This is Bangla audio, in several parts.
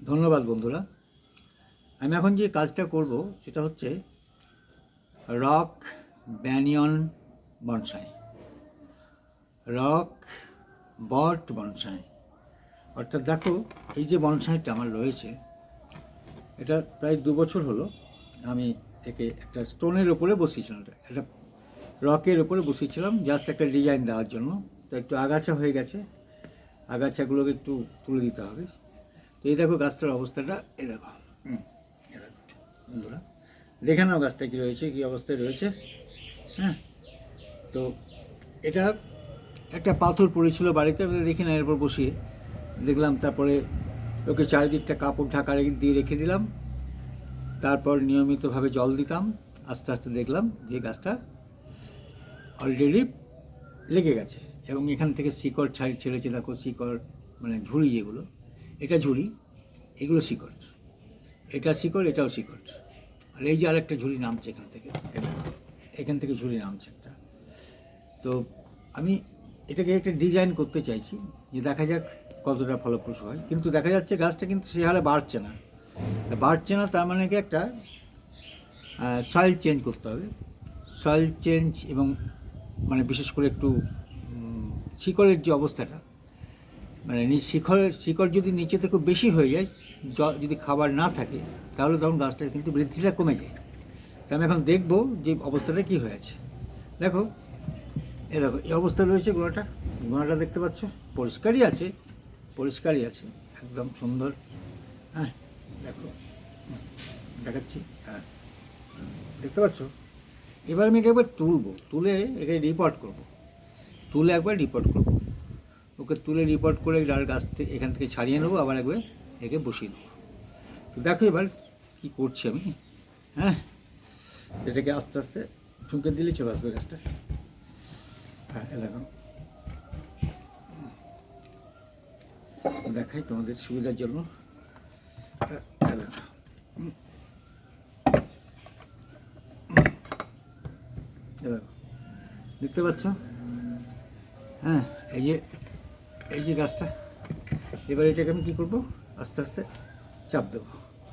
ধন্যবাদ বন্ধুরা। আমি এখন যে কাজটা করব সেটা হচ্ছে রক ব্যানিয়ন বনসাই। রক বট বনসাই। অর্থাৎ দেখো, এই যে বনসাইটা আমার রয়েছে, এটা প্রায় দু বছর হলো আমি একে একটা স্টোনের ওপরে বসিয়েছিলাম, একটা রকের ওপরে বসিয়েছিলাম, জাস্ট একটা ডিজাইন দেওয়ার জন্য। তো একটু আগাছা হয়ে গেছে, আগাছাগুলোকে একটু তুলে দিতে হবে। তো এই দেখো গাছটার অবস্থাটা দেখো, বন্ধুরা। দেখে নাও গাছটা কী রয়েছে কী অবস্থায় রয়েছে। হ্যাঁ তো এটা একটা পাথর পড়েছিল বাড়িতে আমি রেখে না এরপর বসিয়ে। দেখলাম তারপরে ওকে চারিদিকটা কাপড় ঢাকা দিয়ে রেখে দিলাম। তারপর নিয়মিতভাবে জল দিতাম আস্তে আস্তে দেখলাম যে গাছটা অলরেডি লেগে গেছে। এবং এখান থেকে শিকড় ছাড়ি ছেড়েছে দেখো শিকড় মানে ঝুড়ি যেগুলো। এটা ঝুড়ি, এগুলো শিকড়। এটা শিকড়, এটাও শিকড়। আর এই যে আরেকটা ঝুড়ি নামছে এখান থেকে এখান থেকে ঝুড়ি নামছে একটা। তো আমি এটাকে একটা ডিজাইন করতে চাইছি, যে দেখা যাক কতটা ফলপ্রসূ হয়। কিন্তু দেখা যাচ্ছে গাছটা কিন্তু সে হারে বাড়ছে না। বাড়ছে না, তার মানে কি একটা সয়েল চেঞ্জ করতে হবে। সয়েল চেঞ্জ এবং মানে বিশেষ করে একটু শিকড়ের যে অবস্থাটা মানে শিকড়ের শিকড় যদি নিচে থেকে বেশি হয়ে যায় যদি খাবার না থাকে, তাহলে তখন গাছটার কিন্তু বৃদ্ধিটা কমে যায়। তা আমি এখন দেখব যে অবস্থাটা কী হয়েছে দেখো এ দেখো, এই অবস্থা রয়েছে গোড়াটা। গোড়াটা দেখতে পাচ্ছ? পরিষ্কারই আছে পরিষ্কারই আছে, একদম সুন্দর। হ্যাঁ দেখো, দেখাচ্ছি। হ্যাঁ দেখতে পাচ্ছ? এবার আমি একে একবার তুলবো, তুলে একে রিপোর্ট করব। তুলে একবার রিপোর্ট করব। ওকে তুলে রিপোর্ট করে ডাল গাছ থেকে এখান থেকে ছাড়িয়ে নেব, আবার একবার একে বসিয়ে দেবো তো দেখো এবার কী করছি আমি হ্যাঁ? এটাকে আস্তে আস্তে ঠুকে দিলে চলে আসবে গাছটা। হ্যাঁ দেখাই তোমাদের সুবিধার জন্য। হ্যাঁ। দেখতে পাচ্ছ? হ্যাঁ এই যে এই যে গাছটা এবার এটাকে আমি কী করব? আস্তে আস্তে চাপ দেবো।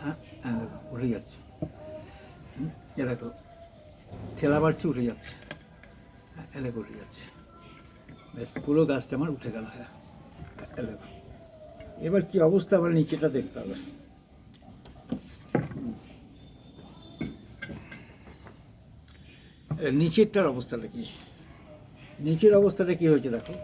হ্যাঁ হ্যাঁ উঠে যাচ্ছে। এ দেখো ঠেলা বাড়ছে উঠে যাচ্ছে। হ্যাঁ, এ উঠে যাচ্ছে। ব্যাস পুরো গাছটা আমার উঠে গেল হ্যাঁ। এ দেখো এবার কি অবস্থা আমার নিচেটা দেখতে হবে। নিচেরটার অবস্থাটা কি? নিচের অবস্থাটা কি হয়েছে দেখো?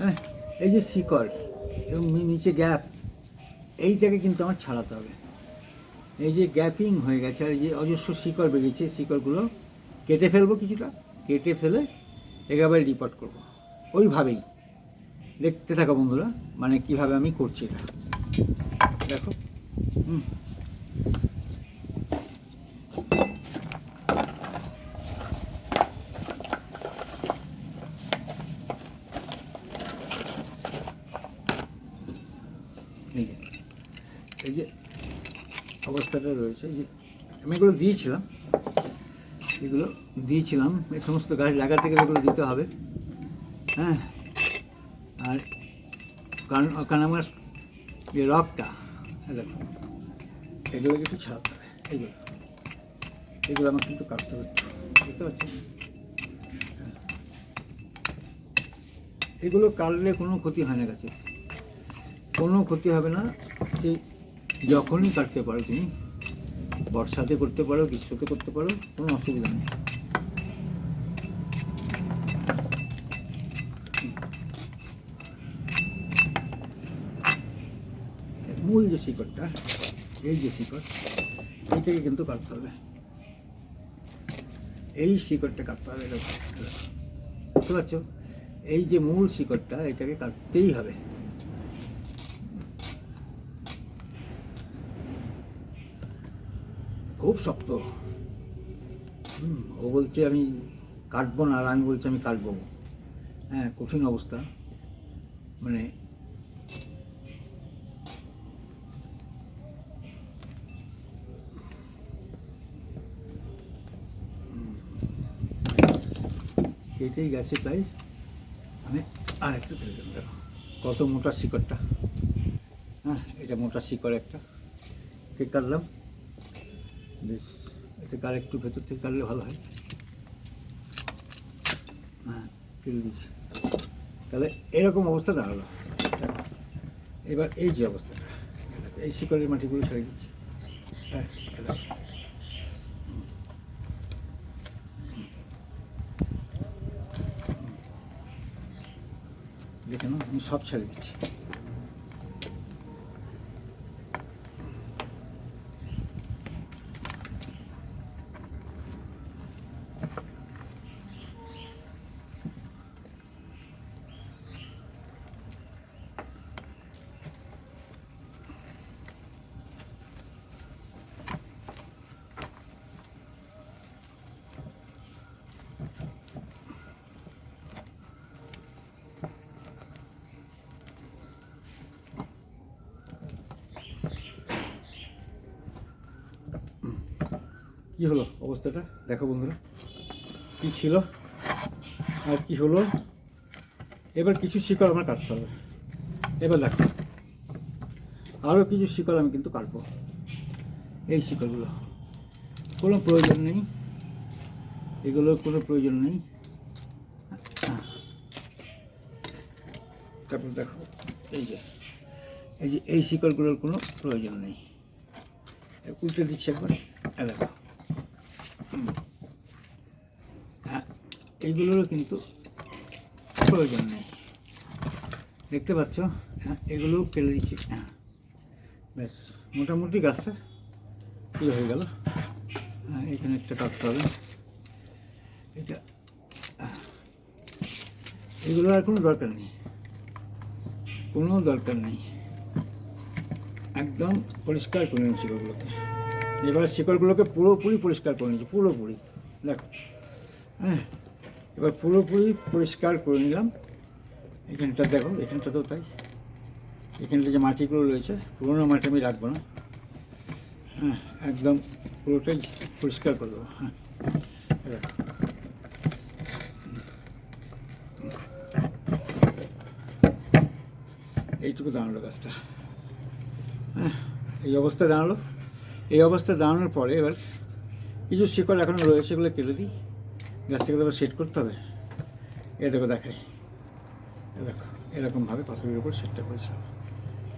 হ্যাঁ এই যে শিকড় এবং নিচে গ্যাপ, এইটাকে কিন্তু আমার ছাড়াতে হবে। এই যে গ্যাপিং হয়ে গেছে আর এই যে অজস্র শিকড় বেরিয়েছে শিকড়গুলো কেটে ফেলব কিছুটা, কেটে ফেলে একেবারে রিপোর্ট করব। ওইভাবেই। দেখতে থাকো বন্ধুরা মানে কীভাবে আমি করছি এটা। দেখো, হুম এই যে এই যে অবস্থাটা রয়েছে যে আমি এগুলো দিয়েছিলাম এগুলো দিয়েছিলাম, এই সমস্ত গাছ লাগাতে গেলে এগুলো দিতে হবে হ্যাঁ আর কারণ কারণ আমার যে রকটা এগুলোকে একটু ছাড়াতে হবে এইগুলো এগুলো আমার কিন্তু কাটতে হচ্ছে বুঝতে পারছি হ্যাঁ। এগুলো কাটলে কোনো ক্ষতি হয় না গাছে, কোনো ক্ষতি হবে না সে যখনই কাটতে পারো তুমি বর্ষাতে করতে পারো, গ্রীষ্মতে করতে পারো, কোনো অসুবিধা নেই। মূল যে শিকড়টা, এই যে শিকড়, এইটাকে কিন্তু কাটতে হবে। এই শিকড়টা কাটতে হবে। বুঝতে পারছ এই যে মূল শিকড়টা, এটাকে কাটতেই হবে। খুব শক্ত। ও বলছে আমি কাটবো না, আর আমি বলছি আমি কাটবো। হ্যাঁ কঠিন অবস্থা। মানে কেটেই গেছে প্রায়। আমি আর একটু দেখো। কত মোটা শিকড়টা। হ্যাঁ এটা মোটা শিকড় একটা। ঠিক কাটলাম। বেশ, এটা আর একটু ভেতর থেকে কাটলে ভালো হয়। হ্যাঁ কেটে দিচ্ছি। তাহলে এরকম অবস্থা দাঁড়াল। এবার এই যে অবস্থাটা এই শিকড়ের মাটিগুলো ছেড়ে দিচ্ছি। হ্যাঁ দেখে নাও, আমি সব ছেড়ে দিচ্ছি। কি হলো অবস্থাটা? দেখো বন্ধুরা, কি ছিল আর কি হলো? এবার কিছু শিকড় আমার কাটতে হবে। এবার দেখো আরও কিছু শিকড় আমি কিন্তু কাটবো। এই শিকড়গুলো, কোনো প্রয়োজন নেই। এগুলোর কোনো প্রয়োজন নেই। তারপর দেখো, এই যে এই যে, এই শিকড়গুলোর কোনো প্রয়োজন নেই। উল্টে দিচ্ছি একবার দেখো। হুম। এইগুলোরও কিন্তু প্রয়োজন নেই। দেখতে পাচ্ছ? হ্যাঁ এগুলোও ফেলে দিচ্ছি। হ্যাঁ ব্যাস, মোটামুটি গাছটা কী হয়ে গেল। হ্যাঁ এখানে একটা কাটতে হবে। এটা এগুলো আর কোনো দরকার নেই। কোনো দরকার নেই। একদম পরিষ্কার করে নিচ্ছি শিকড়গুলোকে এবার শিকড়গুলোকে পুরোপুরি পরিষ্কার করে নিচ্ছি পুরোপুরি। দেখো। হ্যাঁ এবার পুরোপুরি পরিষ্কার করে নিলাম। এখানটা দেখো, এখানটাতেও তাই। এখানটা যে মাটিগুলো রয়েছে, পুরোনো মাটি আমি রাখব না। হ্যাঁ একদম পুরোটাই পরিষ্কার করে দেবো। হ্যাঁ এই এইটুকু দাঁড়াল গাছটা। হ্যাঁ এই অবস্থায় দাঁড়াল। এই অবস্থায় দাঁড়ানোর পরে এবার কিছু শিকড় এখনও রয়েছে, সেগুলো কেটে দিই। গাছটাকে আবার সেট করতে হবে। এ দেখো দেখাই দেখো, এরকমভাবে পাথরের উপর সেটটা করেছিলাম।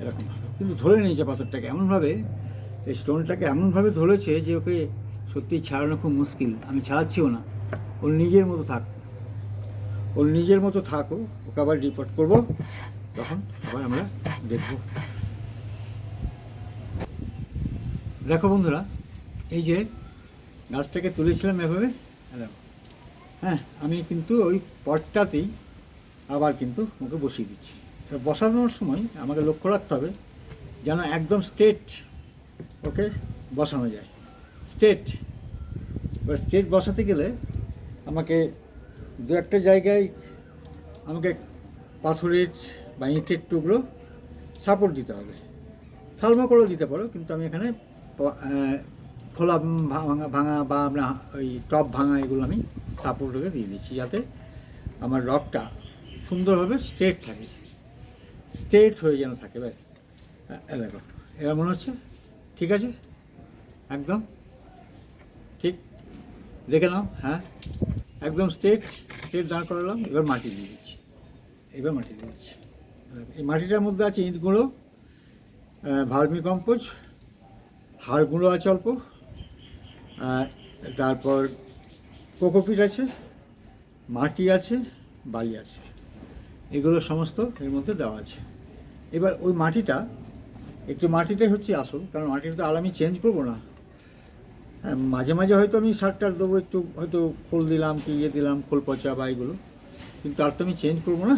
এরকমভাবে। কিন্তু ধরে নিয়েছে পাথরটাকে। এমনভাবে, এই স্টোনটাকে এমনভাবে ধরেছে যে ওকে সত্যিই ছাড়ানো খুব মুশকিল। আমি ছাড়াচ্ছিও না। ওর নিজের মতো থাক। ওর নিজের মতো থাকো ওকে আবার রিপোর্ট করব। তখন আবার আমরা দেখব। দেখো বন্ধুরা, এই যে গাছটাকে তুলেছিলাম এভাবে। হ্যাঁ আমি কিন্তু ওই পটটাতেই আবার কিন্তু ওকে বসিয়ে দিচ্ছি। বসানোর সময় আমাকে লক্ষ্য রাখতে হবে যেন একদম স্ট্রেট ওকে বসানো যায়। স্ট্রেট এবার স্ট্রেট বসাতে গেলে আমাকে দু একটা জায়গায় আমাকে পাথরের বা ইঁটের টুকরো সাপোর্ট দিতে হবে। থার্মোকলও দিতে পারো, কিন্তু আমি এখানে খোলা ভাঙা ভাঙা বা আমরা ওই টপ ভাঙা এগুলো আমি সাপোর্টকে দিয়ে দিচ্ছি যাতে আমার রকটা সুন্দরভাবে স্ট্রেট থাকে। স্ট্রেট হয়ে যেন থাকে, ব্যাস। দেখো, এবার মনে হচ্ছে? ঠিক আছে? একদম? ঠিক? দেখে নাও হ্যাঁ? একদম স্ট্রেট স্ট্রেট দাঁড় করালাম, এবার মাটি দিয়ে দিচ্ছি। এবার মাটি দিয়ে দিচ্ছি। এই মাটিটার মধ্যে আছে ইট গুঁড়ো ভার্মি কম্পোজ হাড় গুঁড়ো আছে অল্প তারপর কোকোপিট আছে, মাটি আছে, বালি আছে। এগুলো সমস্ত এর মধ্যে দেওয়া আছে। এবার ওই মাটিটা, একটু মাটিটাই হচ্ছে আসল, কারণ মাটিটা তো আর আমি চেঞ্জ করব না। হ্যাঁ মাঝে মাঝে হয়তো আমি সারটার দেবো, একটু হয়তো খোল দিলাম কি ইয়ে দিলাম, খোল পচা বা এগুলো। কিন্তু আর তো আমি চেঞ্জ করব না।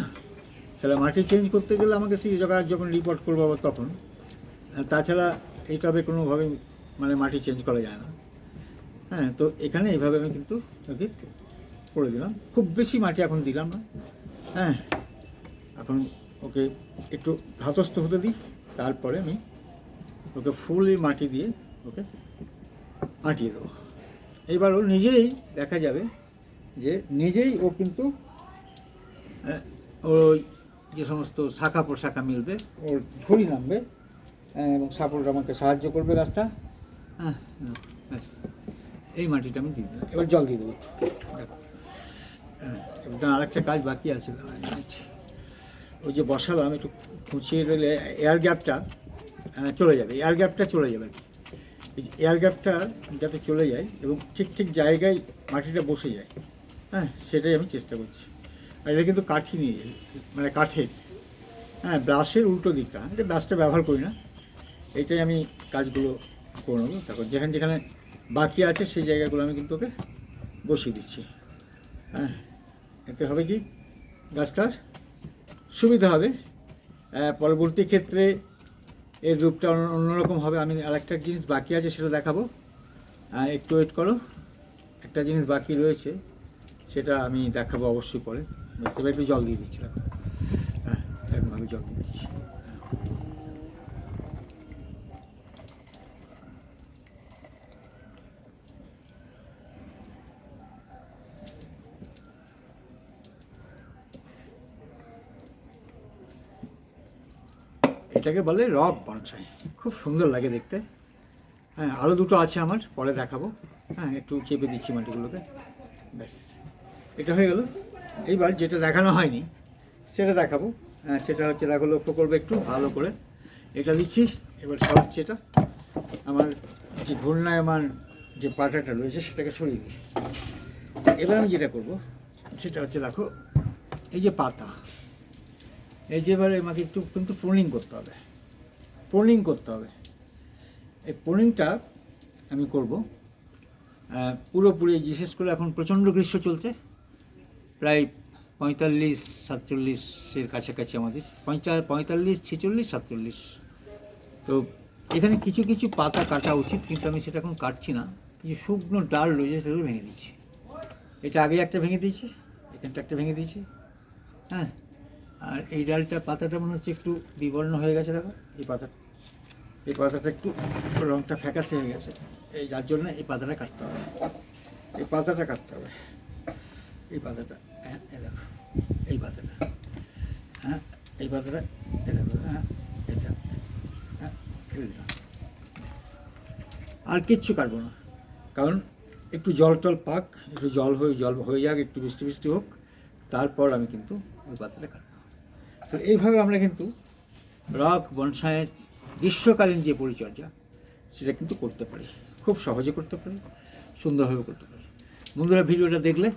তাহলে মাটি চেঞ্জ করতে গেলে আমাকে সেই জায়গায় যখন রিপোর্ট করব আবার তখন। তাছাড়া এইভাবে কোনোভাবে মানে মাটি চেঞ্জ করা যায় না। হ্যাঁ তো এখানে এইভাবে আমি কিন্তু ওকে করে দিলাম। খুব বেশি মাটি এখন দিলাম না। হ্যাঁ এখন ওকে একটু ধাতস্থ হতে দিই। তারপরে আমি ওকে ফুলই মাটি দিয়ে ওকে আঁটিয়ে দেবো। এইবার ও নিজেই দেখা যাবে যে নিজেই ও কিন্তু আহ, ওই যে সমস্ত শাখা প্রশাখা মিলবে ওর ঝুড়ি নামবে। হ্যাঁ, এবং সাপোর্ট আমাকে সাহায্য করবে গাছটা হ্যাঁ হ্যাঁ। এই মাটিটা আমি দিয়ে এবার জল দিয়ে দেবো একটু। দেখো। হ্যাঁ এবার আরেকটা কাজ বাকি আছে। ওই যে বসালাম, একটু খুঁচিয়ে দিলে এয়ার গ্যাপটা চলে যাবে। এয়ার গ্যাপটা চলে যাবে। এই এয়ার গ্যাপটা যাতে চলে যায় এবং ঠিক ঠিক জায়গায় মাটিটা বসে যায়। হ্যাঁ সেটাই আমি চেষ্টা করছি। আর এটা কিন্তু কাঠি নিয়ে মানে কাঠের। হ্যাঁ ব্রাশের উল্টো দিকটা। এটা ব্রাশটা ব্যবহার করি না। এইটাই আমি কাজগুলো করে তারপর যেখানে যেখানে বাকি আছে, সেই জায়গাগুলো আমি কিন্তু ওকে বসিয়ে দিচ্ছি। হ্যাঁ এতে হবে কি? গাছটার সুবিধা হবে। পরবর্তী ক্ষেত্রে এর রূপটা অন্য- অন্যরকম হবে। আমি আরেকটা জিনিস বাকি আছে, সেটা দেখাবো। একটু ওয়েট করো। একটা জিনিস বাকি রয়েছে, সেটা আমি দেখাবো অবশ্যই পরে। এবার একটু জল দিয়ে দিচ্ছি হ্যাঁ এরকমভাবে জল দিয়ে দিচ্ছি। এটাকে বলে রক বনসাই। খুব সুন্দর লাগে দেখতে। হ্যাঁ আরও দুটো আছে আমার, পরে দেখাবো। হ্যাঁ একটু চেপে দিচ্ছি মাটিগুলোকে। ব্যাস। এটা হয়ে গেল। এইবার যেটা দেখানো হয়নি, সেটা দেখাবো। হ্যাঁ সেটা হচ্ছে, দেখো, লক্ষ্য করবে একটু, ভালো করে। এটা দিচ্ছি, এবার সরাচ্ছি এটা। আমার যে ঘূর্ণায়মান যে পাটাটা রয়েছে, সেটাকে সরিয়ে দিই। এবার আমি যেটা করব, সেটা হচ্ছে, দেখো, এই যে পাতা। এই যে আমাকে একটু কিন্তু প্রুনিং করতে হবে। প্রুনিং করতে হবে। এই প্রুনিংটা আমি করব। পুরোপুরি বিশেষ করে এখন প্রচণ্ড গ্রীষ্ম চলছে। প্রায় পঁয়তাল্লিশ সাতচল্লিশের কাছাকাছি আমাদের। পঁয়তা পঁয়তাল্লিশ, ছেচল্লিশ, সাতচল্লিশ। তো এখানে কিছু কিছু পাতা কাটা উচিত, কিন্তু আমি সেটা এখন কাটছি না। কিছু শুকনো ডাল রয়েছে, সেগুলো ভেঙে দিচ্ছি। এটা আগে একটা ভেঙে দিয়েছি, এখানটা একটা ভেঙে দিয়েছি। হ্যাঁ? আর এই ডালটা পাতাটা মনে হচ্ছে একটু বিবর্ণ হয়ে গেছে, দেখো। এই পাতা এই পাতাটা একটু রঙটা ফ্যাকাসে হয়ে গেছে। এই যার জন্য এই পাতাটা কাটতে হবে। এই পাতাটা কাটতে হবে। এই পাতাটা হ্যাঁ এ দেখো। এই পাতাটা হ্যাঁ এই পাতাটা এ দেখো হ্যাঁ এটা হ্যাঁ ফেলে। আর কিচ্ছু কাটবো না। কারণ একটু জল টল পাক, একটু জল হয়ে জল হয়ে যাক, একটু বৃষ্টি বৃষ্টি হোক, তারপর আমি কিন্তু ওই পাতাটা কাটবো। তো এইভাবে আমরা কিন্তু রক বনসাইয়ের গ্রীষ্মকালীন যে পরিচর্যা, সেটা কিন্তু করতে পারি। খুব সহজে করতে পারি, সুন্দরভাবে করতে পারি। বন্ধুরা, ভিডিওটা দেখলে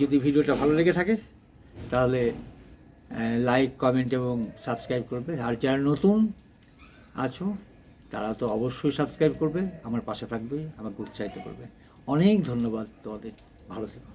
যদি ভিডিওটা ভালো লেগে থাকে, তাহলে লাইক কমেন্ট এবং সাবস্ক্রাইব করবে। আর যারা নতুন আছো, তারা তো অবশ্যই সাবস্ক্রাইব করবে, আমার পাশে থাকবে, আমাকে উৎসাহিত করবে। অনেক ধন্যবাদ তোমাদের। ভালো থেকো।